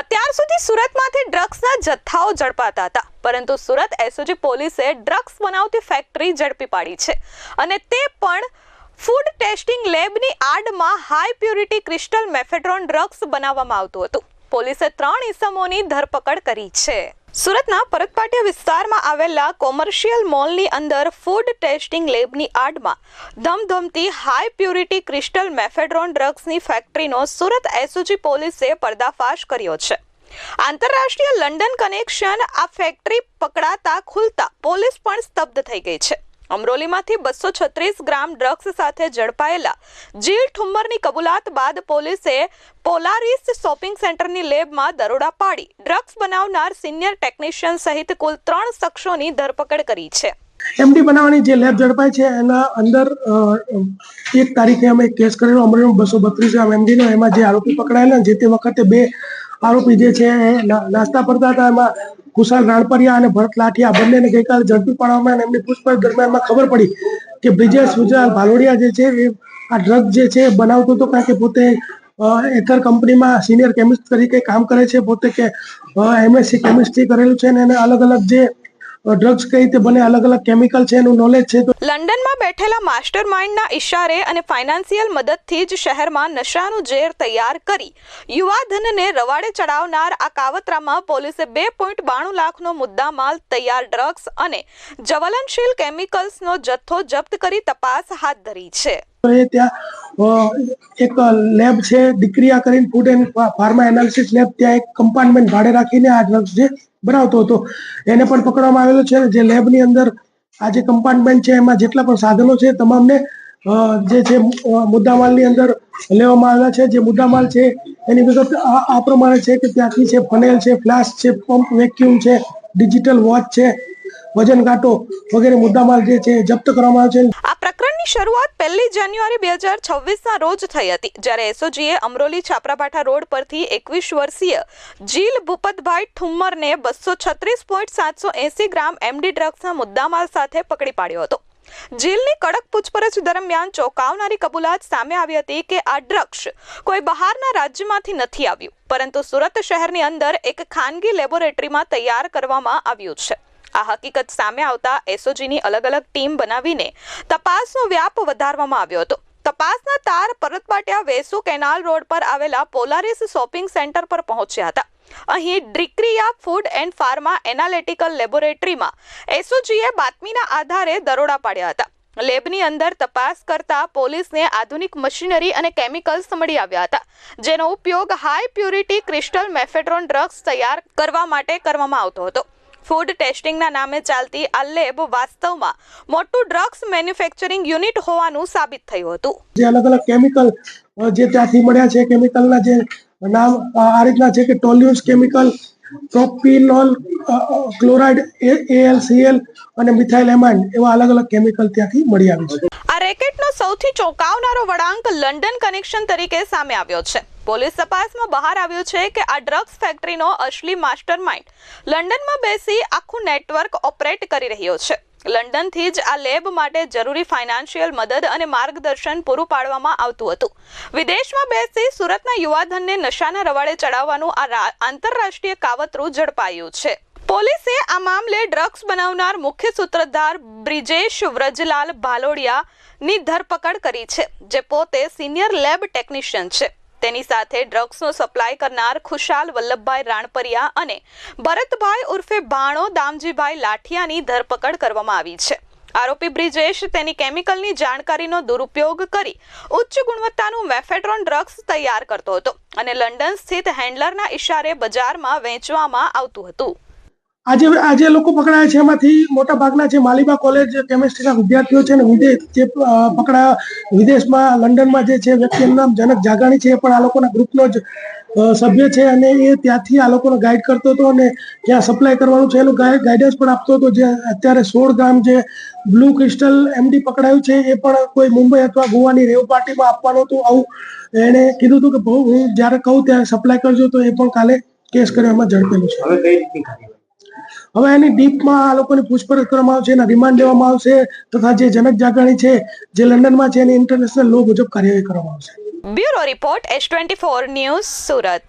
અત્યાર સુધી સુરતમાંથી ડ્રગ્સના જથ્થાઓ ઝડપાતા હતા, પરંતુ સુરત એસઓજી પોલીસે ડ્રગ્સ બનાવતી ફેક્ટરી ઝડપી પાડી છે. અને તે પણ ફૂડ ટેસ્ટિંગ લેબની આડમાં high purity crystal mephedrone drugs બનાવવામાં આવતું હતું. પોલીસે ત્રણ ઇસમોની ધરપકડ કરી છે. સુરતના પરતપાટિયા વિસ્તારમાં આવેલા કોમર્શિયલ મોલની અંદર ફૂડ ટેસ્ટિંગ લેબની આડમાં ધમધમતી હાઈ પ્યુરિટી ક્રિસ્ટલ મેફેડ્રોન ડ્રગ્સની ફેક્ટરીનો સુરત એસઓજી પોલીસે પર્દાફાશ કર્યો છે. આંતરરાષ્ટ્રીય લંડન કનેક્શન આ ફેક્ટરી પકડાતા ખુલતા પોલીસ પણ સ્તબ્ધ થઈ ગઈ છે. અમરોલીમાંથી બસો છત્રીસ ગ્રામ ડ્રગ્સ સાથે ઝડપાયેલા જીલ ઠુમ્મરની કબૂલાત બાદ પોલીસે પોલારિસ શોપિંગ સેન્ટરની લેબમાં દરોડા પાડી. ડ્રગ્સ બનાવનાર સિનિયર ટેકનિશિયન સહિત કુલ ત્રણ શખ્સોની ધરપકડ કરી છે. એમડી બનાવવાની જે લેબ ઝડપાય છે, એના અંદર એક તારીખે અમે એક કેસ કરેલો અમરેલી બસો બત્રીસ ગ્રામ એમડીનો, એમાં જે આરોપી પકડાયેલા, જે તે વખતે બે આરોપી જે છે નાસ્તા પડતા હતા, એમાં કુશાલ રાણપરિયા અને ભરત લાઠિયા બંનેને ગઈકાલે ઝડપી પાડવામાં અને એમની પૂછપરછ દરમિયાનમાં ખબર પડી કે બ્રિજેશ ગુજરાત ભાલોડિયા જે છે, એ આ ડ્રગ જે છે બનાવતો હતો કારણ કે પોતે એકર કંપનીમાં સિનિયર કેમિસ્ટ તરીકે કામ કરે છે, પોતે કે એમએસસી કેમિસ્ટ્રી કરેલું છે અને એને અલગ અલગ જે ડ્રગ્સ કઈ રીતે બને અલગ અલગ કેમિકલ છે એનું નોલેજ છે તો લંડનમાં બેઠેલા માસ્ટર માઇન્ડના ઇશારે અને ફાઇનાન્સિયલ મદદથી જ શહેરમાં નશાનું ઝેર તૈયાર કરી યુવા ધનને રવાડે ચડાવનાર આ કાવતરામાં પોલીસે બે પોઈન્ટ બાણું લાખનો મુદ્દામાલ તૈયાર ડ્રગ્સ અને જ્વલનશીલ કેમિકલ્સનો જથ્થો જપ્ત કરી તપાસ હાથ ધરી છે. ત્યાં એક લેબ છે દીકરીયા કરીને food and pharma analysis lab ત્યાં એક કમ્પાર્ટમેન્ટ ભાડે રાખીને આ ડ્રગ્સ જે બનાવતો હતો. એને પણ પકડવામાં આવેલો છે જે લેબની અંદર આ જે કમ્પાર્ટમેન્ટ છે, એમાં જેટલા પણ સાધનો છે, તમામને જે છે મુદ્દામાલની અંદર લેવામાં આવેલા છે. જે મુદ્દામાલ છે, એની વિગત આ પ્રમાણે છે કે ત્યાંથી છે ફનેલ છે ફ્લાસ્ક છે પંપ વેક્યુમ છે ડિજિટલ વોચ છે, વજન કાંટો વગેરે મુદ્દામાલ જે છે, જપ્ત કરવામાં આવ્યો છે. આ શરૂઆત પહેલી જાન્યુઆરી બે હજાર છવ્વીસના રોજ થઈ હતી, જ્યારે એસઓજીએ અમરોલી છાપરાભાઠા રોડ પરથી એકવીસ વર્ષીય જીલ ભૂપતભાઈ ઠુમ્મરને બસો છત્રીસ પોઈન્ટ સાતસો એસી ગ્રામ એમડી ડ્રગ્સના મુદ્દામાલ સાથે પકડી પાડ્યો હતો. જીલની કડક પૂછપરછ દરમિયાન ચોંકાવનારી કબૂલાત સામે આવી હતી કે આ ડ્રગ્સ કોઈ બહારના રાજ્યમાંથી નથી આવ્યું, પરંતુ સુરત શહેરની અંદર એક ખાનગી લેબોરેટરીમાં તૈયાર કરવામાં આવ્યું છે. આ હકીકત સામે આવતા એસઓજીની અલગ અલગ ટીમ બનાવીને તપાસનો વ્યાપ વધારવામાં આવ્યો હતો. તપાસના તાર પરતબાટિયા વેસુ કેનાલ રોડ પર આવેલા પોલારિસ શોપિંગ સેન્ટર પર પહોંચ્યા હતા. અહીં ડ્રિક્રિયા ફૂડ એન્ડ ફાર્મા એનાલિટિકલ લેબોરેટરીમાં એસઓજીએ બાતમીના આધારે દરોડા પાડ્યા હતા. લેબની અંદર તપાસ કરતા પોલીસને આધુનિક મશીનરી અને કેમિકલ્સ મળી આવ્યા હતા, જેનો ઉપયોગ high purity crystal mephedrone drugs તૈયાર કરવા માટે કરવામાં આવતો હતો. ફૂડ ટેસ્ટિંગના નામે ચાલતી આ લેબ વાસ્તવમાં મોટું ડ્રગ્સ મેન્યુફેક્ચરિંગ યુનિટ હોવાનું સાબિત થયું હતું. જે અલગ અલગ કેમિકલ જે ત્યાંથી મળ્યા છે કેમિકલના જે નામ આ રીતના છે કે ટોલ્યુન્સ કેમિકલ પ્રોપિનોલ ક્લોરાઇડ એએલસીએલ અને મિથાઇલ એમાઇન એવા અલગ અલગ કેમિકલ ત્યાંથી મળી આવી છે. આ રેકેટનો સૌથી ચોંકાવનારો વળાંક લંડન કનેક્શન તરીકે સામે આવ્યો છે. પોલીસ તપાસમાં બહાર આવ્યું છે કે આ ડ્રગ્સ ફેક્ટરીનો અસલી માસ્ટર માઇન્ડ લંડનમાં બેસી આખું નેટવર્ક ઓપરેટ કરી રહ્યો છે. લંડનથી જ આ લેબ માટે જરૂરી ફાઇનાન્શિયલ મદદ અને માર્ગદર્શન પૂરું પાડવામાં આવતું હતું. વિદેશમાં બેસી સુરતના યુવાધનને નશાના રવાડે ચડાવવાનું આ આંતરરાષ્ટ્રીય કાવતરું ઝડપાયું છે. પોલીસે આ મામલે ડ્રગ્સ બનાવનાર મુખ્ય સૂત્રધાર બ્રિજેશ વ્રજલાલ ભાલોડિયાની ધરપકડ કરી છે, જે પોતે સિનિયર લેબ ટેકનિશિયન છે. તેની સાથે ડ્રગ્સનો સપ્લાય કરનાર ખુશાલ વલ્લભભાઈ રાણપરિયા અને ભરતભાઈ ઉર્ફે ભાણો દામજીભાઈ લાઠિયાની ધરપકડ કરવામાં આવી છે. આરોપી બ્રિજેશ તેની કેમિકલની જાણકારીનો દુરુપયોગ કરી ઉચ્ચ ગુણવત્તાનું મેફેડ્રોન ડ્રગ્સ તૈયાર કરતો હતો અને લંડન સ્થિત હેન્ડલરના ઇશારે બજારમાં વેચવામાં આવતું હતું. આજે આજે લોકો પકડાયા છે, એમાંથી મોટા ભાગના છે માલિબા કોલેજ કેમેસ્ટ્રીના વિદ્યાર્થીઓ છે અને વિદેશ જે પકડાયા વિદેશમાં, લંડનમાં જે છે વ્યક્તિનું નામ જનક જાગાણી છે, એ પણ આ લોકોના ગ્રુપનો જ સભ્ય છે અને એ ત્યાંથી આ લોકોને ગાઈડ કરતો હતો અને જ્યાં સપ્લાય કરવાનું છે. એનું ગાઈડન્સ પણ આપતો હતો. જે અત્યારે સોળ ગ્રામ જે બ્લુ ક્રિસ્ટલ એમડી પકડાયું છે, એ પણ કોઈ મુંબઈ અથવા ગોવાની રેવ પાર્ટીમાં આપવાનું હતું. આવું એણે કીધું હતું કે, બહુ, હું જ્યારે કહું ત્યારે સપ્લાય કરજો. તો એ પણ કાલે કેસ કર્યો, એમાં ઝડપેલું છે. હવે એની ડીપમાં આ લોકોની પૂછપરછ કરવામાં આવશે, એના રિમાન્ડ લેવામાં આવશે, તથા જે જનક જાગરણી છે, જે લંડનમાં છે, એની ઇન્ટરનેશનલ લો મુજબ કાર્યવાહી કરવામાં આવશે. Bureau report S twenty four news Surat.